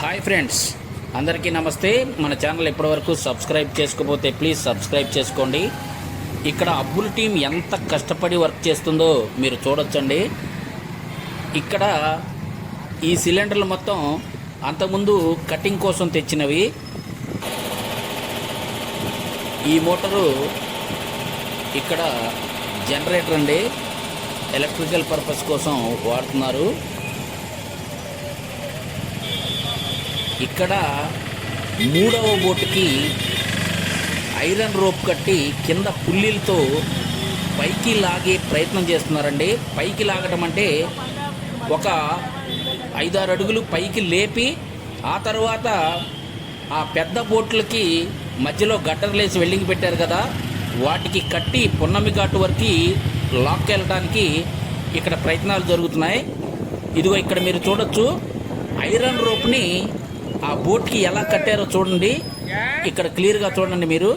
Hi friends అందరికీ నమస్తే. మన ఛానల్ ఇప్పటివరకు సబ్స్క్రైబ్ చేసుకోకపోతే ప్లీజ్ సబ్స్క్రైబ్ చేసుకోండి. ఇక్కడ అబ్బుల్ టీం ఎంత కష్టపడి వర్క్ చేస్తుందో మీరు చూడొచ్చండి. ఇక్కడ ఈ సిలిండర్లు మొత్తం అంతకుముందు కటింగ్ కోసం తెచ్చినవి. ఈ మోటారు ఇక్కడ జనరేటర్ అండి. ఎలక్ట్రికల్ పర్పస్ కోసం వాడుతున్నారు. ఇక్కడ మూడవ బోటుకి ఐరన్ రోప్ కట్టి కింద పుల్లీలతో పైకి లాగే ప్రయత్నం చేస్తున్నారండి. పైకి లాగడం అంటే ఒక ఐదారు అడుగులు పైకి లేపి ఆ తర్వాత ఆ పెద్ద బోట్లకి మధ్యలో గట్టర్లేసి వెల్డింగ్ పెట్టారు కదా. వాటికి కట్టి పున్నమి ఘాటు వరకు లాక్కి వెళ్ళడానికి ఇక్కడ ప్రయత్నాలు జరుగుతున్నాయి. ఇదిగో ఇక్కడ మీరు చూడొచ్చు. ఐరన్ రోప్ని ఆ బోట్కి ఎలా కట్టారో చూడండి. ఇక్కడ క్లియర్గా చూడండి మీరు.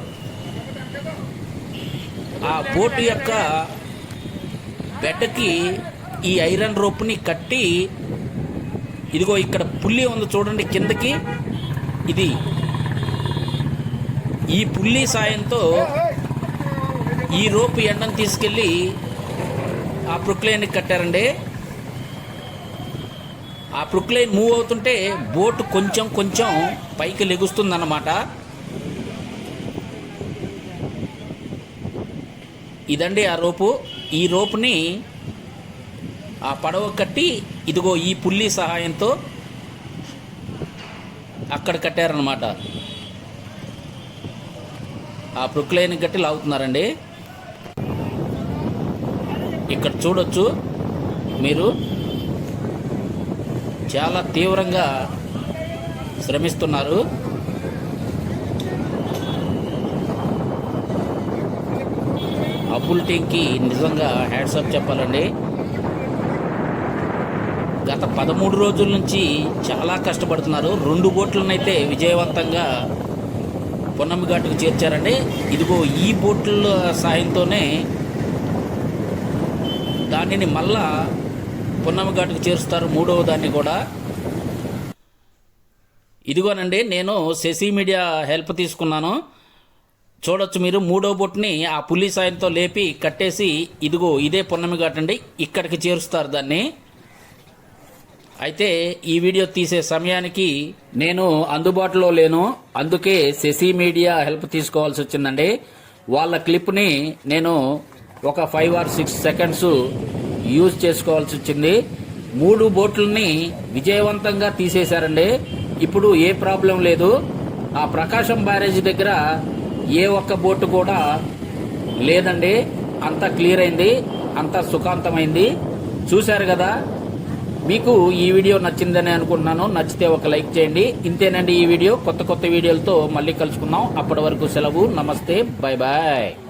ఆ బోట్ యొక్క బెడ్డకి ఈ ఐరన్ రోప్ని కట్టి ఇదిగో ఇక్కడ పుల్లి ఉంది చూడండి కిందకి. ఇది ఈ పుల్లి సాయంతో ఈ రోపు ఎండను తీసుకెళ్ళి ఆ ప్రొక్లైన్కి కట్టారండి. ఆ ప్రొక్లైన్ మూవ్ అవుతుంటే బోట్ కొంచెం కొంచెం పైకి లెగుస్తుందన్నమాట. ఇదండి ఆ రోపు. ఈ రోపుని ఆ పడవ కట్టి ఇదిగో ఈ పుల్లి సహాయంతో అక్కడ కట్టారనమాట ఆ ప్రొక్లైన్ కట్టి లాగుతున్నారండి. ఇక్కడ చూడొచ్చు మీరు. చాలా తీవ్రంగా శ్రమిస్తున్నారు. అబుల్ టీంకి నిజంగా హ్యాట్సప్ చెప్పాలండి. గత పదమూడు రోజుల నుంచి చాలా కష్టపడుతున్నారు. రెండు బోట్లనైతే విజయవంతంగా పొన్నమి ఘాటుకు చేర్చారండి. ఇదిగో ఈ బోట్ల సాయంతోనే దానిని మళ్ళా పున్నమి ఘాటుకు చేరుస్తారు. మూడవ దాన్ని కూడా. ఇదిగోనండి నేను శశి మీడియా హెల్ప్ తీసుకున్నాను. చూడొచ్చు మీరు మూడో బొట్టుని ఆ పులి సాయంతో లేపి కట్టేసి ఇదిగో ఇదే పున్నమి ఘాట్ అండి ఇక్కడికి చేరుస్తారు దాన్ని. అయితే ఈ వీడియో తీసే సమయానికి నేను అందుబాటులో లేను. అందుకే శశి మీడియా హెల్ప్ తీసుకోవాల్సి వచ్చిందండి. వాళ్ళ క్లిప్ని నేను ఒక five or six seconds use చేసుకోవాల్సి వచ్చింది. మూడు బోట్లని విజయవంతంగా తీసేశారండి. ఇప్పుడు ఏ ప్రాబ్లం లేదు. ఆ ప్రకాశం బ్యారేజ్ దగ్గర ఏ ఒక్క బోటు కూడా లేదండి. అంతా క్లియర్ అయింది. అంతా సుఖాంతమైంది. చూశారు కదా? మీకు ఈ వీడియో నచ్చిందని అనుకుంటున్నాను. నచ్చితే ఒక లైక్ చేయండి. ఇంతేనండి ఈ వీడియో. కొత్త కొత్త వీడియోలతో మళ్ళీ కలుసుకుందాం. అప్పటి వరకు సెలవు. నమస్తే. Bye bye.